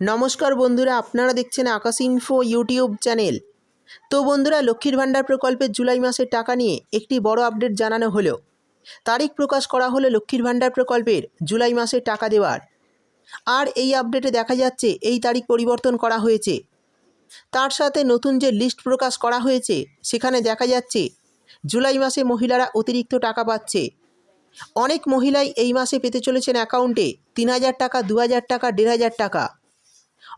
নমস্কার বন্ধুরা, আপনারা দেখছেন আকাশ ইনফো ইউটিউব চ্যানেল তো বন্ধুরা, লক্ষ্মীর ভাণ্ডার প্রকল্পের জুলাই মাসের টাকা নিয়ে একটি বড় আপডেট জানানো হলো। তারিখ প্রকাশ করা হলো লক্ষ্মীর ভাণ্ডার প্রকল্পের জুলাই মাসের টাকা দেওয়ার। আর এই আপডেটে দেখা যাচ্ছে, এই তারিখ পরিবর্তন করা হয়েছে। তার সাথে নতুন যে লিস্ট প্রকাশ করা হয়েছে, সেখানে দেখা যাচ্ছে, জুলাই মাসে মহিলারা অতিরিক্ত টাকা পাচ্ছে। অনেক মহিলাই এই মাসে পেতে চলেছেন অ্যাকাউন্টে তিন হাজার টাকা, দু হাজার টাকা, দেড় হাজার টাকা।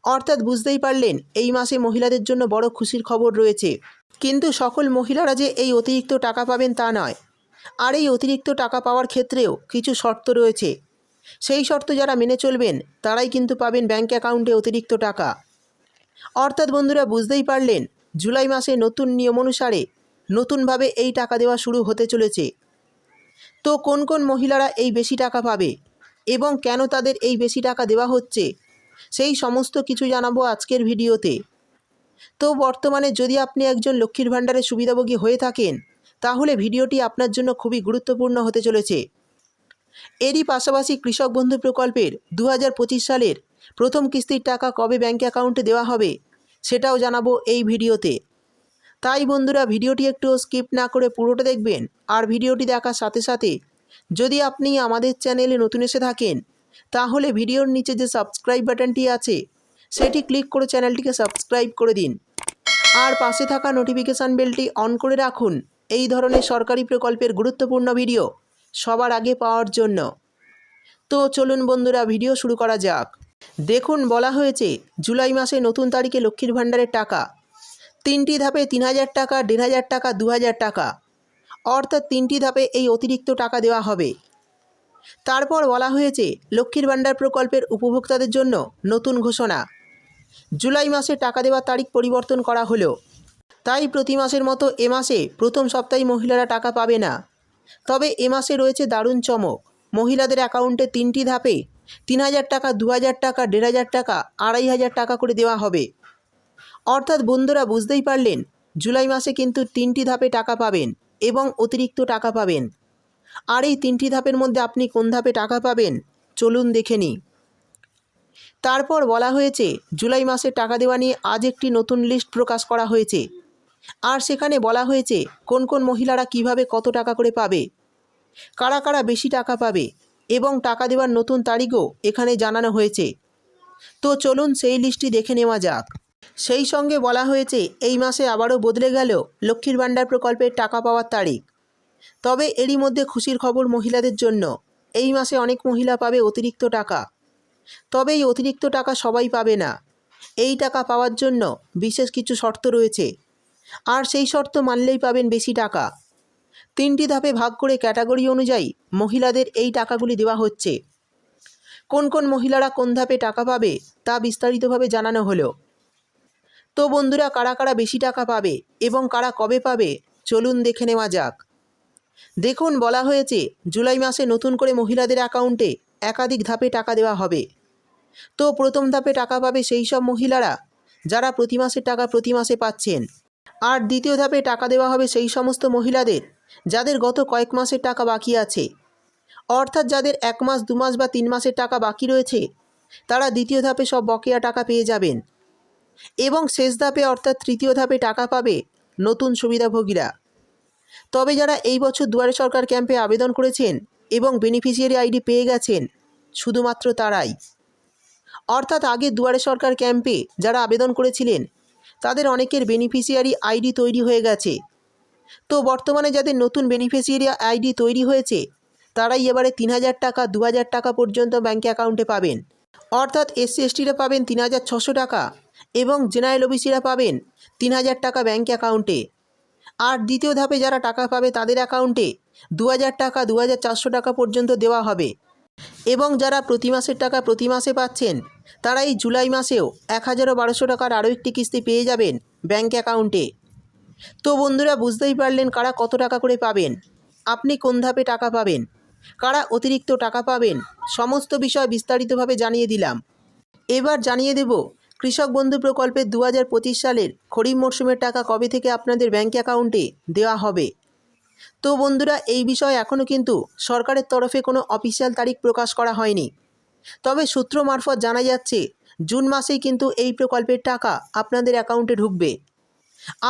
অর্থাৎ বুঝতেই পারলেন, এই মাসে মহিলাদের জন্য বড় খুশির খবর রয়েছে। কিন্তু সকল মহিলারা যে এই অতিরিক্ত টাকা পাবেন তা নয়। আর এই অতিরিক্ত টাকা পাওয়ার ক্ষেত্রেও কিছু শর্ত রয়েছে। সেই শর্ত যারা মেনে চলবেন, তারাই কিন্তু পাবেন ব্যাঙ্ক অ্যাকাউন্টে অতিরিক্ত টাকা। অর্থাৎ বন্ধুরা, বুঝতেই পারলেন, জুলাই মাসে নতুন নিয়ম অনুসারে নতুনভাবে এই টাকা দেওয়া শুরু হতে চলেছে। তো কোন কোন মহিলারা এই বেশি টাকা পাবে এবং কেন তাদের এই বেশি টাকা দেওয়া হচ্ছে? সেই সমস্ত কিছু জানাব আজকের ভিডিওতে। তো বর্তমানে যদি আপনি একজন লক্ষ্মীর ভাণ্ডারের সুবিধাভোগী হয়ে থাকেন, তাহলে ভিডিওটি আপনার জন্য খুবই গুরুত্বপূর্ণ হতে চলেছে। এরই পাশাপাশি কৃষক বন্ধু প্রকল্পের দু হাজার পঁচিশ সালের প্রথম কিস্তির টাকা কবে ব্যাঙ্ক অ্যাকাউন্টে দেওয়া হবে, সেটাও জানাব এই ভিডিওতে। তাই বন্ধুরা, ভিডিওটি একটু স্কিপ না করে পুরোটা দেখবেন, আর ভিডিওটি দেখার সাথে সাথে যদি আপনি আমাদের চ্যানেলে নতুন এসে থাকেন তাহলে ভিডিওর নিচে যে সাবস্ক্রাইব বাটনটি আছে, সেটি ক্লিক করে চ্যানেলটিকে সাবস্ক্রাইব করে দিন। আর পাশে থাকা নোটিফিকেশান বেলটি অন করে রাখুন। এই ধরনের সরকারি প্রকল্পের গুরুত্বপূর্ণ ভিডিও সবার আগে পাওয়ার জন্য। তো চলুন বন্ধুরা, ভিডিও শুরু করা যাক। দেখুন, বলা হয়েছে, জুলাই মাসে নতুন তারিখে লক্ষ্মীর ভাণ্ডারের টাকা। তিনটি ধাপে তিন হাজার টাকা, দেড় হাজার টাকা, দু হাজার টাকা। অর্থাৎ তিনটি ধাপে এই অতিরিক্ত টাকা দেওয়া হবে। তারপর বলা হয়েছে লক্ষ্মীর ভাণ্ডার প্রকল্পের উপভোক্তাদের জন্য নতুন ঘোষণা। জুলাই মাসে টাকা দেওয়ার তারিখ পরিবর্তন করা হলো। তাই প্রতি মাসের মতো এ মাসে প্রথম সপ্তাহে মহিলারা টাকা পাবে না। তবে এ মাসে রয়েছে দারুণ চমক। মহিলাদের অ্যাকাউন্টে তিনটি ধাপে তিন হাজার টাকা, দু হাজার টাকা, দেড় হাজার টাকা, আড়াই হাজার টাকা করে দেওয়া হবে। অর্থাৎ বন্ধুরা বুঝতেই পারলেন, জুলাই মাসে কিন্তু তিনটি ধাপে টাকা পাবেন এবং অতিরিক্ত টাকা পাবেন। আর এই তিনটি ধাপের মধ্যে আপনি কোন ধাপে টাকা পাবেন? চলুন দেখে নিই। তারপর বলা হয়েছে, জুলাই মাসে টাকা দেওয়া নিয়ে আজ একটি নতুন লিস্ট প্রকাশ করা হয়েছে। আর সেখানে বলা হয়েছে, কোন কোন মহিলারা কীভাবে কত টাকা করে পাবে? কারা কারা বেশি টাকা পাবে? এবং টাকা দেওয়ার নতুন তারিখও এখানে জানানো হয়েছে। তো চলুন সেই লিস্টটি দেখে নেওয়া যাক। সেই সঙ্গে বলা হয়েছে, এই মাসে আবারও বদলে গেল লক্ষ্মীর ভাণ্ডার প্রকল্পের টাকা পাওয়ার তারিখ। তবে এরই মধ্যে খুশির খবর মহিলাদের জন্য। এই মাসে অনেক মহিলা পাবে অতিরিক্ত টাকা। তবে এই অতিরিক্ত টাকা সবাই পাবে না। এই টাকা পাওয়ার জন্য বিশেষ কিছু শর্ত রয়েছে। আর সেই শর্ত মানলেই পাবেন বেশি টাকা। তিনটি ধাপে ভাগ করে ক্যাটাগরি অনুযায়ী মহিলাদের এই টাকাগুলি দেওয়া হচ্ছে। কোন কোন মহিলারা কোন ধাপে টাকা পাবে তা বিস্তারিতভাবে জানানো হলো। তো বন্ধুরা, কারা কারা বেশি টাকা পাবে এবং কারা কবে পাবে চলুন দেখে নেওয়া যাক। দেখুন বলা হয়েছে, জুলাই মাসে নতুন করে মহিলাদের অ্যাকাউন্টে একাধিক ধাপে টাকা দেওয়া হবে। তো প্রথম ধাপে টাকা পাবে সেই সব মহিলারা যারা প্রতি মাসের টাকা প্রতি মাসে পাচ্ছেন। আর দ্বিতীয় ধাপে টাকা দেওয়া হবে সেই সমস্ত মহিলাদের যাদের গত কয়েক মাসের টাকা বাকি আছে। অর্থাৎ যাদের এক মাস, দু মাস বা তিন মাসের টাকা বাকি রয়েছে, তারা দ্বিতীয় ধাপে সব বকেয়া টাকা পেয়ে যাবেন। এবং শেষ ধাপে অর্থাৎ তৃতীয় ধাপে টাকা পাবে নতুন সুবিধাভোগীরা। তবে যারা এই বছর দুয়ারে সরকার ক্যাম্পে আবেদন করেছেন এবং বেনিফিশিয়ারি আইডি পেয়ে গেছেন, শুধুমাত্র তারাই। অর্থাৎ আগে দুয়ারে সরকার ক্যাম্পে যারা আবেদন করেছিলেন, তাদের অনেকের বেনিফিশিয়ারি আইডি তৈরি হয়ে গেছে। তো বর্তমানে যাদের নতুন বেনিফিশিয়ারি আইডি তৈরি হয়েছে, তারাই এবারে তিন হাজার টাকা, দু হাজার টাকা পর্যন্ত ব্যাঙ্ক অ্যাকাউন্টে পাবেন। অর্থাৎ এসসি এসটিরা পাবেন তিন হাজার ছশো টাকা এবং জেনারেল ওবিসিরা পাবেন তিন হাজার টাকা ব্যাঙ্ক অ্যাকাউন্টে। আর দ্বিতীয় ধাপে যারা টাকা পাবে তাদের অ্যাকাউন্টে দু হাজার টাকা দু হাজার চারশো টাকা পর্যন্ত দেওয়া হবে। এবং যারা প্রতি মাসের টাকা প্রতি মাসে পাচ্ছেন তারা এই জুলাই মাসেও এক হাজারও বারোশো টাকার আরও একটি কিস্তি পেয়ে যাবেন ব্যাঙ্ক অ্যাকাউন্টে। তো বন্ধুরা, বুঝতেই পারলেন কারা কত টাকা করে পাবেন, আপনি কোন ধাপে টাকা পাবেন, কারা অতিরিক্ত টাকা পাবেন, সমস্ত বিষয় বিস্তারিতভাবে জানিয়ে দিলাম। এবার জানিয়ে দেব কৃষক বন্ধু প্রকল্পের দু সালের খরিফ মরশুমের টাকা কবে থেকে আপনাদের ব্যাঙ্ক অ্যাকাউন্টে দেওয়া হবে? তো বন্ধুরা, এই বিষয়ে এখনও কিন্তু সরকারের তরফে কোনো অফিসিয়াল তারিখ প্রকাশ করা হয়নি। তবে সূত্র মারফত জানা যাচ্ছে, জুন মাসেই কিন্তু এই প্রকল্পের টাকা আপনাদের অ্যাকাউন্টে ঢুকবে।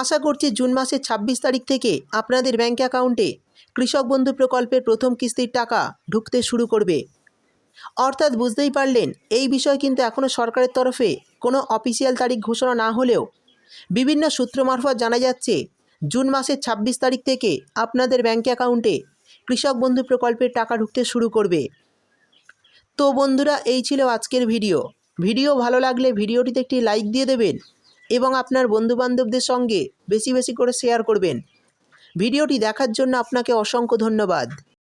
আশা করছি জুন মাসের ছাব্বিশ তারিখ থেকে আপনাদের ব্যাঙ্ক অ্যাকাউন্টে কৃষক বন্ধু প্রকল্পের প্রথম কিস্তির টাকা ঢুকতে শুরু করবে। অর্থাৎ বুঝতেই পারলেন, এই বিষয় কিন্তু এখনও সরকারের তরফে কোনো অফিসিয়াল তারিখ ঘোষণা না হলেও বিভিন্ন সূত্র মারফত জানা যাচ্ছে, জুন মাসের ছাব্বিশ তারিখ থেকে আপনাদের ব্যাঙ্ক অ্যাকাউন্টে কৃষক বন্ধু প্রকল্পের টাকা ঢুকতে শুরু করবে। তো বন্ধুরা, এই ছিল আজকের ভিডিও। ভিডিও ভালো লাগলে ভিডিওটিতে একটি লাইক দিয়ে দেবেন এবং আপনার বন্ধুবান্ধবদের সঙ্গে বেশি বেশি করে শেয়ার করবেন। ভিডিওটি দেখার জন্য আপনাকে অসংখ্য ধন্যবাদ।